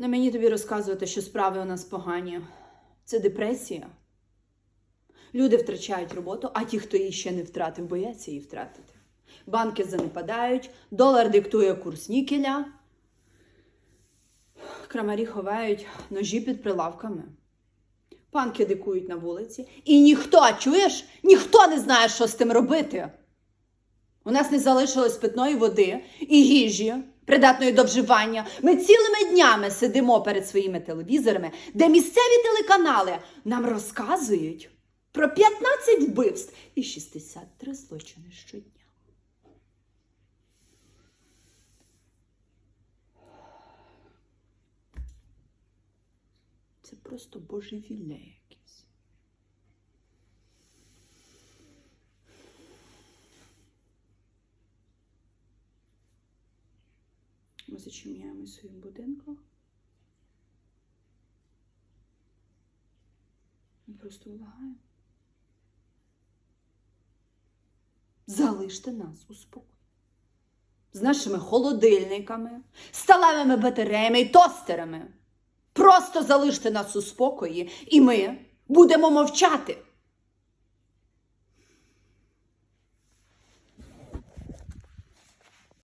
Не мені тобі розказувати, що справи у нас погані. Це депресія. Люди втрачають роботу, а ті, хто її ще не втратив, бояться її втратити. Банки занепадають, долар диктує курс нікеля. Крамарі ховають ножі під прилавками. Панки дикують на вулиці. І ніхто, чуєш, ніхто не знає, що з тим робити. У нас не залишилось питної води і їжі, придатної до вживання. Ми цілими днями сидимо перед своїми телевізорами, де місцеві телеканали нам розказують про 15 вбивств і 63 злочини щодня. Це просто божевілля якесь. Ми зачиняємо своїм будинку. Ми просто влагаємо. Залиште нас у спокої. З нашими холодильниками, сталевими батареями і тостерами. Просто залиште нас у спокої, і ми будемо мовчати.